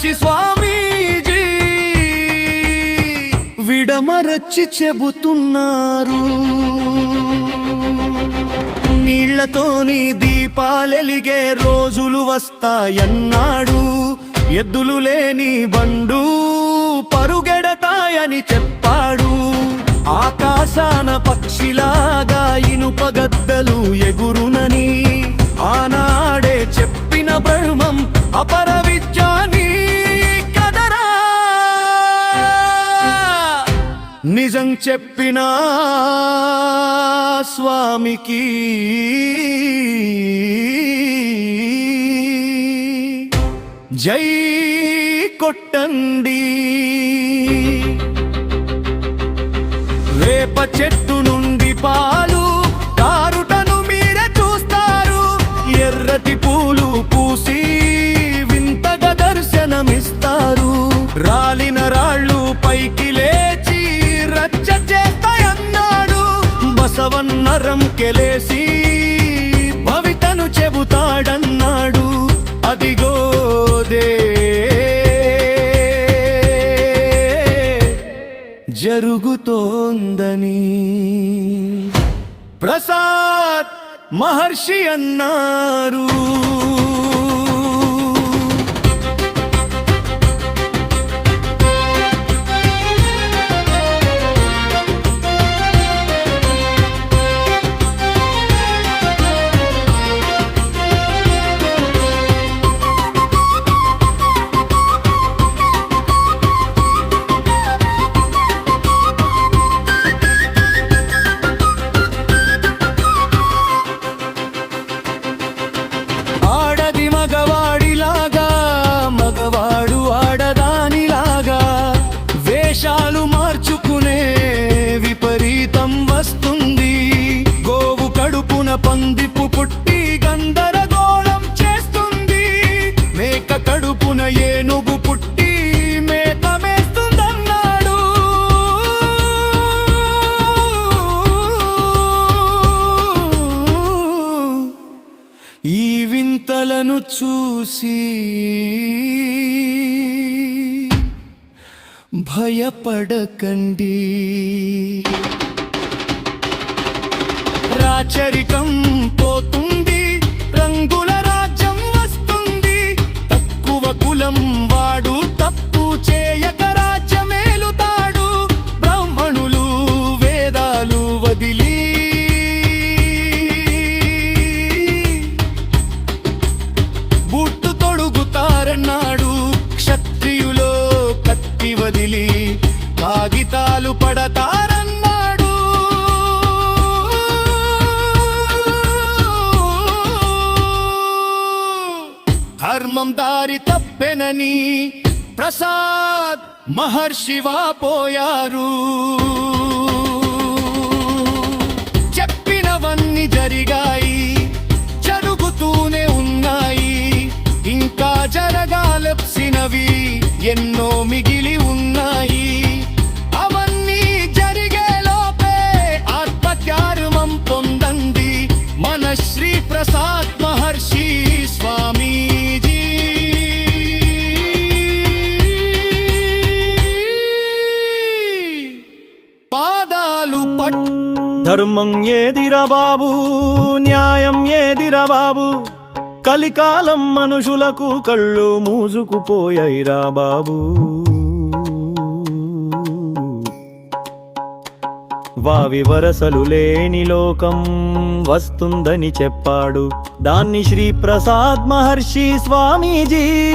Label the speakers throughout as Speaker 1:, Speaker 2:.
Speaker 1: కాశీ స్వామీజీ విడమరచి చెబుతున్నారు. నీళ్ళతోని దీపాలెలిగే రోజులు వస్తాయన్నాడు. ఎద్దులు లేని బండు పరుగెడతాయని చెప్పాడు. ఆకాశాన పక్షిలాగా ఇనుపగద్దలు ఎగురునని ఆనాడే చెప్పిన బ్రహ్మం అపర విద్యాని నిజం చెప్పిన స్వామికి జై కొట్టండి. వేప చెట్టు నుండి పాలు కారుటను మీరే చూస్తారు. ఎర్రటి పూలు పూసి వింతగా దర్శనమిస్తారు. రాలిన రాళ్ళు పైకి సవన్నరం కెలేసి భవితను చెబుతాడన్నాడు. అదిగోదే జరుగుతోందని. ప్రసాద్ మహర్షి అన్నారు. భయపడకండి. రాచరి ధర్మం దారి తప్పెనని ప్రసాద్ మహర్షివా పోయారు. చెప్పినవన్నీ జరిగాయి జరుగుతూనే ఉన్నాయి. ఇంకా జరగాలప్సినవి ఎన్నో మిగిలి ఉన్నాయి. అవన్నీ జరిగే లోపే ఆత్మత్యారుమం పొందంది మన శ్రీ ప్రసాద్ మహర్షి స్వామి.
Speaker 2: ధర్మం ఏదిరా బాబు? న్యాయం ఏదిరా బాబు? కలికాలం మనుషులకు కళ్ళు మూసుకుపోయాయిరా బాబు. వావి వరసలు లేని లోకం వస్తుందని చెప్పాడు. దాన్ని శ్రీ ప్రసాద్ మహర్షి స్వామీజీ.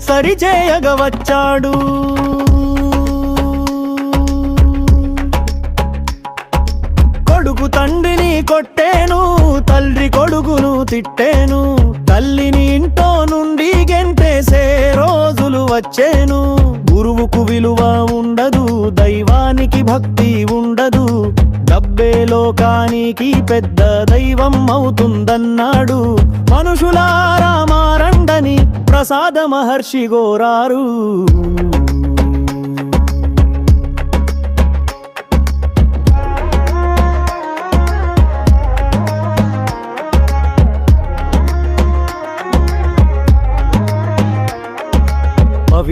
Speaker 2: సరిచేయగ వచ్చాడు. తిట్టేను తల్లిని ఇంట్లో నుండి గెంటేసే రోజులు వచ్చేను. గురువుకు విలువ ఉండదు దైవానికి భక్తి ఉండదు. డబ్బే లోకానికి పెద్ద దైవం అవుతుందన్నాడు. మనుషులారా మారండని ప్రసాద మహర్షి గోరారు.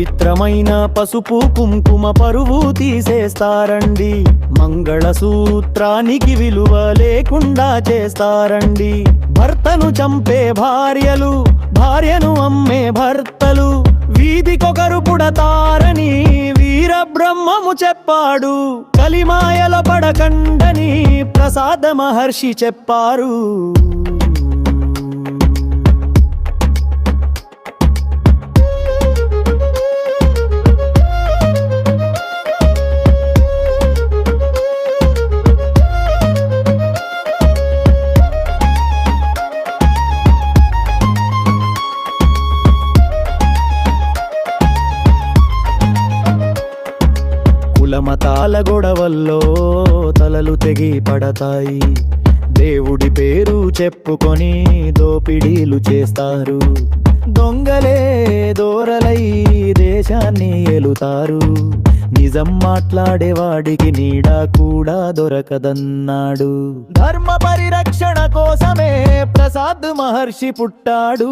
Speaker 2: పవిత్రమైన పసుపు కుంకుమ పరువు తీసేస్తారండి. మంగళసూత్రానికి విలువ లేకుండా చేస్తారండి. భర్తను చంపే భార్యలు భార్యను అమ్మే భర్తలు వీధికొకరు పుడతారని వీరబ్రహ్మము చెప్పాడు. కలిమాయల పడకండని ప్రసాద మహర్షి చెప్పారు. మతాల గొడవల్లో తలలు తెగి పడతాయి. దేవుడి పేరు చెప్పుకొని దోపిడీలు చేస్తారు. దొంగలే దోరలై దేశాన్ని ఏలుతారు. నిజం మాట్లాడేవాడికి నీడ కూడా దొరకదన్నాడు. ధర్మ పరిరక్షణ కోసమే ప్రసాద్ మహర్షి పుట్టాడు.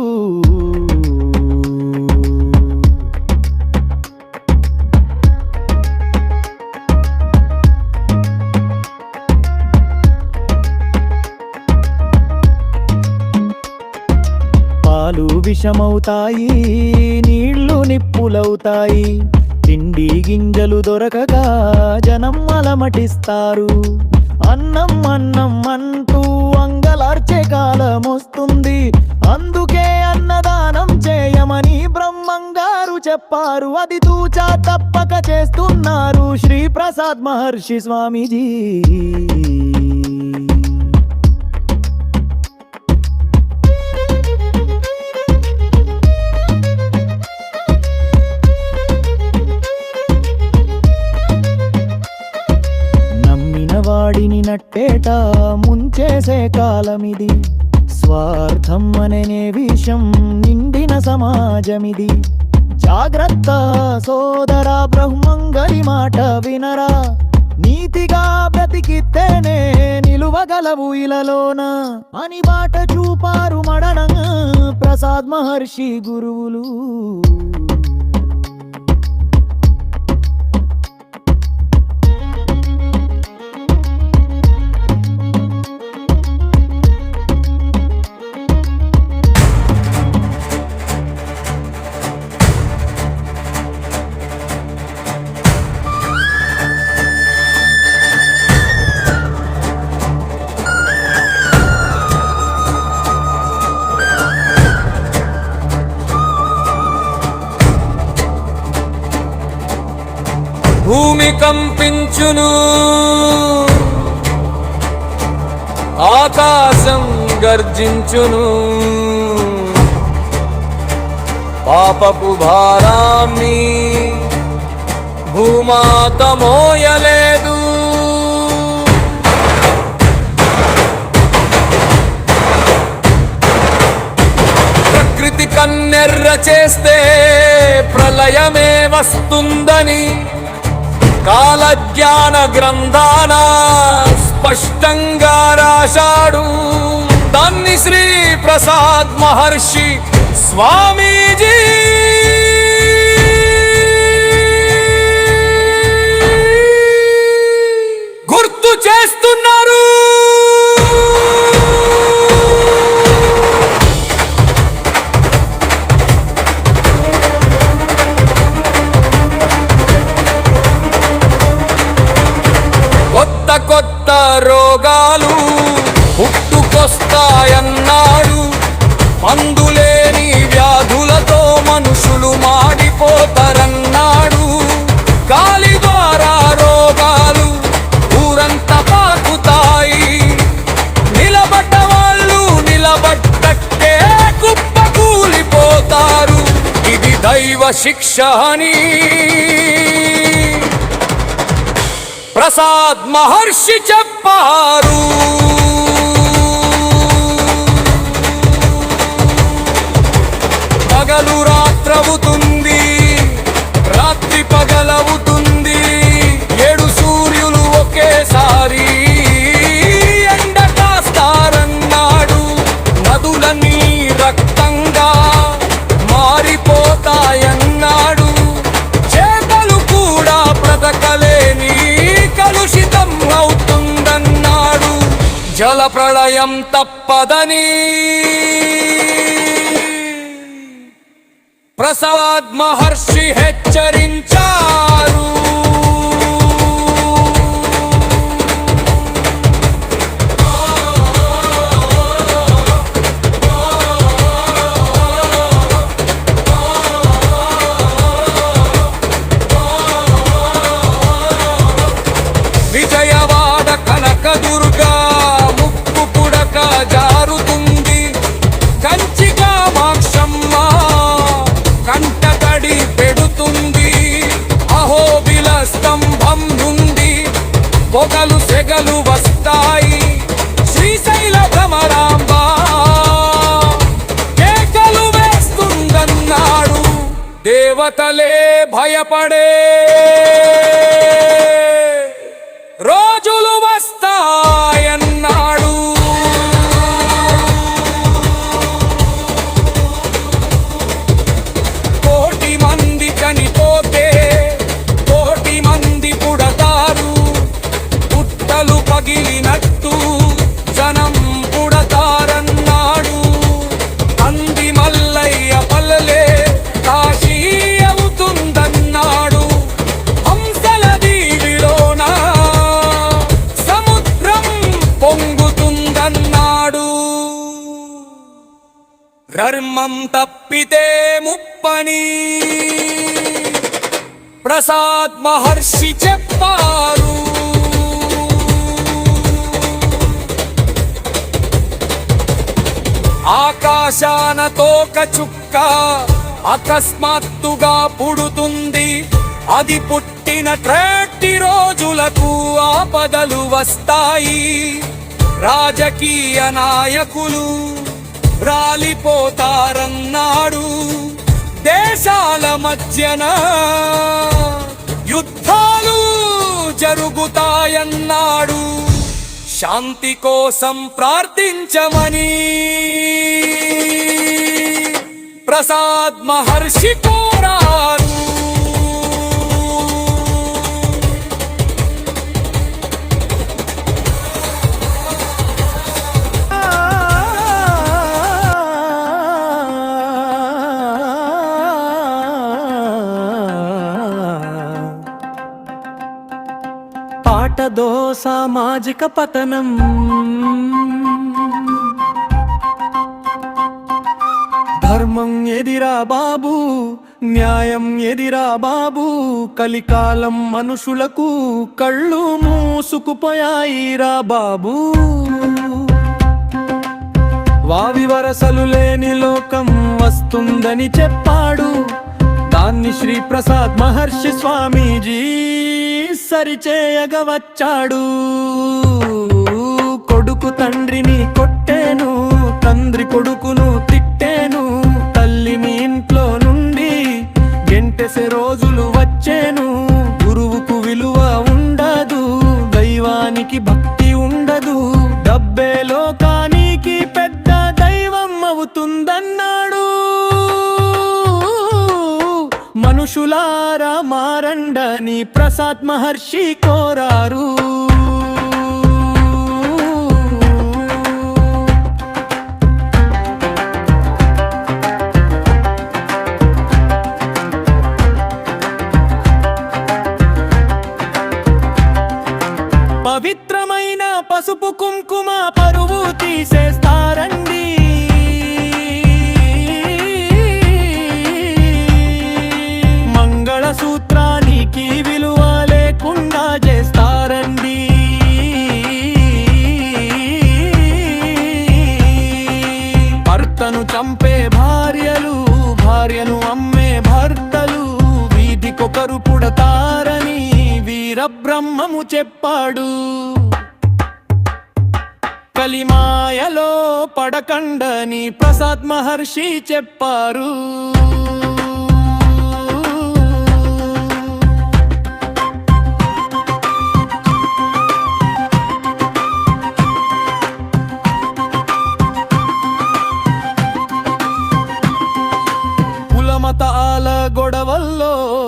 Speaker 2: విషమవుతాయి నీళ్ళు నిప్పులవుతాయి. తిండి గింజలు దొరకక జనం అలమటిస్తారు. అన్నం అన్నం అంటూ అంగలార్చే కాలం వస్తుంది అందుకే అన్నదానం చేయమని బ్రహ్మంగారు చెప్పారు. అది తూచా తప్పక చేస్తున్నారు శ్రీ ప్రసాద్ మహర్షి స్వామీజీ. నట్టేట ముంచేసే కాలమిది. స్వార్థం అనే విషం నిండిన సమాజమిది. జాగ్రత్త సోదర బ్రహ్మంగరి మాట వినరా. నీతిగా బ్రతికితేనే నిలువగలవు ఇలలోన. అని బాట చూపారు మడన ప్రసాద్ మహర్షి గురువులు.
Speaker 3: కంపించును. ఆకాశం గర్జించును. పాపపు భారాన్ని భూమాత మోయలేదు ప్రకృతి కన్నెర్ర చేస్తే ప్రళయమే వస్తుందని కాలజ్ఞాన గ్రంథాన స్పష్టంగా రాశాడు. దాన్ని శ్రీ ప్రసాద్ మహర్షి స్వామీజీ దైవ శిక్ష అని ప్రసాద్ మహర్షి జల ప్రళయం తప్పదని. ప్రసవాద్ మహర్షి స్తంభం నుండి పొగలు సెగలు వస్తాయి. శ్రీశైల భ్రమరాంబ కేకలు వేస్తుందన్నాడు. దేవతలే భయపడే ముప్పని ప్రసాద్ మహర్షి చెప్పారు. ఆకాశాన తోక చుక్క అకస్మాత్తుగా పుడుతుంది. అది పుట్టిన ట్రేటి రోజులకు ఆపదలు వస్తాయి. రాజకీయ నాయకులు రాలిపోతారన్నాడు. దేశాల మధ్యన యుద్ధాలు జరుగుతాయన్నాడు. శాంతి కోసం ప్రార్థించమని ప్రసాద్ మహర్షి
Speaker 1: పాటదో సామాజిక పతనం. ధర్మం ఎదిరా బాబు న్యాయం ఎదిరా బాబు కలికాలం మనుషులకు కళ్ళు మూసుకుపోయాయిరా బాబు. వావి వరసలు లేని లోకం వస్తుందని చెప్పాడు దాన్ని శ్రీ ప్రసాద్ మహర్షి స్వామీజీ. సరిచేయగా వచ్చాడు కొడుకు తండ్రిని కొట్టేను తండ్రి కొడుకును తిట్టేను తల్లిని ఇంట్లో నుండి గెంటెసే రోజులు వచ్చేను. గురువుకు విలువ ఉండదు దైవానికి భక్తి ఉండదు. డబ్బే లోకానికి పెద్ద దైవం అవుతుందన్నాడు. మనుషులా ఉండని ప్రసాద్ మహర్షి కోరారు. పవిత్రమైన పసుపు కుంకుమ పరువు తీసేస్తా ఒకరు పుడతారని వీరబ్రహ్మము చెప్పాడు. కలిమాయలో పడకండని ప్రసాద్ మహర్షి చెప్పారు.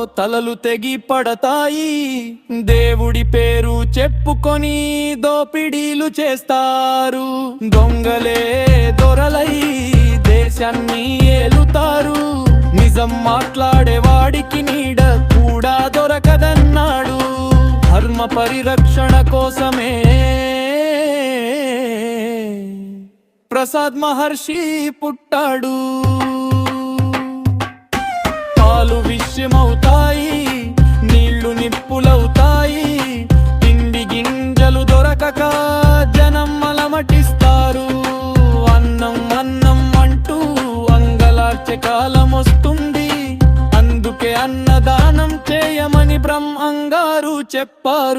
Speaker 1: తలలు తెగి పడతాయి. దేవుడి పేరు చెప్పుకొని దోపిడీలు చేస్తారు. దొంగలే దొరలై దేశాన్ని ఏలుతారు. నిజం మాట్లాడేవాడికి నీడ కూడా దొరకదన్నాడు. ధర్మ పరిరక్షణ కోసమే. ప్రసాద్ మహర్షి పుట్టాడు. పాలు విషయమవుతాయి నీళ్ళు నిప్పులవుతాయి తిండి గింజలు దొరకక జనం అలమటిస్తారు. అన్నం అన్నం అంటూ అంగలార్చే కాలం వస్తుంది అందుకే అన్నదానం చేయమని బ్రహ్మంగారు చెప్పారు.